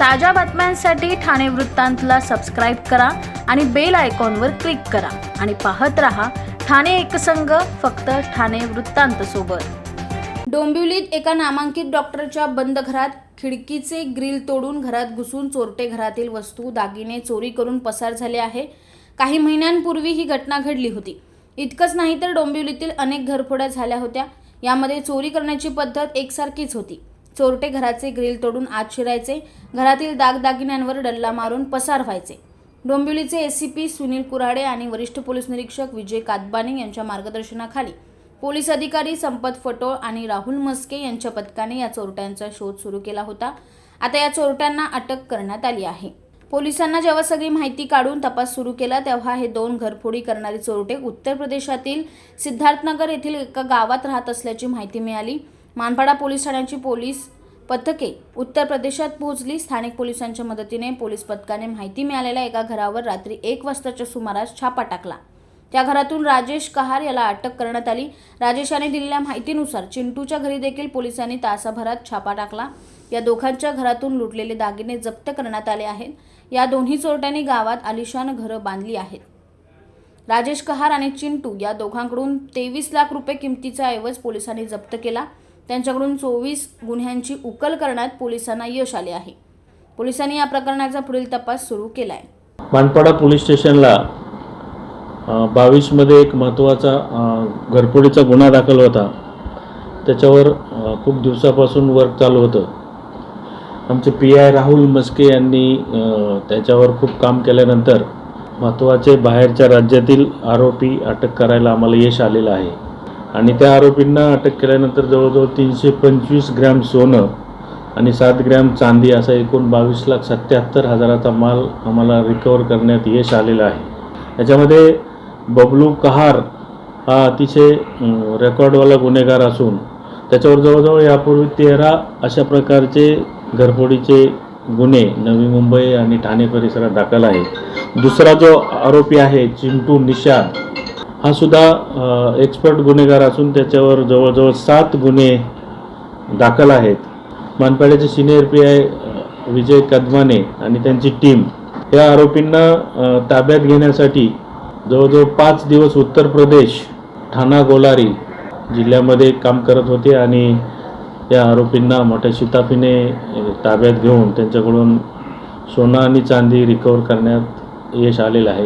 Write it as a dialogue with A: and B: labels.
A: ताज्या बातम्यांसाठी ठाणे वृत्तांतला सबस्क्राईब करा आणि बेल आयकॉनवर क्लिक करा. आणि पाहत रहा ठाणे एकसंघ फक्त ठाणे वृत्तांत सोबत. डोंबिवलीत एका नामांकित डॉक्टरच्या बंद घरात खिडकीचे ग्रिल तोडून घरात घुसून चोरटे घरातील वस्तू दागिने चोरी करून पसार झाले आहे. काही महिन्यांपूर्वी ही घटना घडली होती. इतकंच नाही तर डोंबिवलीतील अनेक घरफोड्या झाल्या होत्या. यामध्ये चोरी करण्याची पद्धत एकसारखीच होती. चोरटे घराचे ग्रिल तोडून आत शिरायचे घरातील दागदागिन्यांवर डल्ला मारून पसार व्हायचे. डोंबिवलीचे एसीपी सुनील कुऱ्हाडे आणि वरिष्ठ पोलीस निरीक्षक विजय कातबाने यांच्या मार्गदर्शनाखाली पोलीस अधिकारी संपत फटोळ आणि राहुल मस्के यांच्या पथकाने या चोरट्यांचा शोध सुरू केला होता. आता या चोरट्यांना अटक करण्यात आली आहे. पोलिसांना जेव्हा सगळी माहिती काढून तपास सुरू केला तेव्हा हे दोन घरफोडी करणारे चोरटे उत्तर प्रदेशातील सिद्धार्थनगर येथील एका गावात राहत असल्याची माहिती मिळाली. मानपाडा पोलीस ठाण्याची पोलीस पथके उत्तर प्रदेशात पोहोचली. स्थानिक पोलिसांच्या मदतीने पोलीस पथकाने माहिती मिळालेल्या एका घरावर रात्री एक वाजताच्या सुमारास छापा टाकला. त्या घरातून राजेश कहार याला अटक करण्यात आली. राजेशाने दिलेल्या माहितीनुसार चिंटूच्या घरी देखील पोलिसांनी तासाभरात छापा टाकला. या दोघांच्या घरातून लुटलेले दागिने जप्त करण्यात आले आहेत. या दोन्ही चोरट्यांनी गावात आलिशान घरं बांधली आहेत. राजेश कहार आणि चिंटू या दोघांकडून तेवीस लाख रुपये किमतीचा ऐवज पोलिसांनी जप्त केला. त्यांच्याकडून चोवीस गुन्ह्यांची उकल करण्यात पोलिसांना यश आले आहे. पोलिसांनी या प्रकरणाचा पुढील तपास सुरू केला आहे
B: मानपाडा पोलीस स्टेशनला बावीसमध्ये एक महत्त्वाचा अ, घरफोडीचा गुन्हा दाखल होता. त्याच्यावर खूप दिवसापासून वर्क चालू होतं. आमचे पी आय राहुल मस्के यांनी त्याच्यावर खूप काम केल्यानंतर महत्त्वाचे बाहेरच्या राज्यातील आरोपी अटक करायला आम्हाला यश आलेलं आहे. आणि त्या आरोपींना अटक केल्यानंतर जवळजवळ तीनशे पंचवीस ग्रॅम सोनं आणि सात ग्रॅम चांदी असा एकूण बावीस लाख सत्याहत्तर हजाराचा माल आम्हाला रिकवर करण्यात यश आलेलं आहे. याच्यामध्ये बबलू कहार हा अतिशय रेकॉर्डवाला गुन्हेगार असून त्याच्यावर जवळजवळ यापूर्वी तेरा अशा प्रकारचे घरफोडीचे गुन्हे नवी मुंबई आणि ठाणे परिसरात दाखल आहे दुसरा जो आरोपी आहे चिंटू निषाद हा सुद्धा एक्सपर्ट गुन्हेगार असून त्याच्यावर जवळजवळ सात गुन्हे दाखल आहेत. मानपाड्याचे सिनियर पी आय विजय कदमाने आणि त्यांची टीम या आरोपींना ताब्यात घेण्यासाठी जवळजवळ पाच दिवस उत्तर प्रदेश ठाणा गोलारी जिल्ह्यामध्ये काम करत होते आणि या आरोपींना मोठ्या शिताफीने ताब्यात घेऊन त्यांच्याकडून सोनं आणि चांदी रिकवर करण्यात यश आलेलं आहे.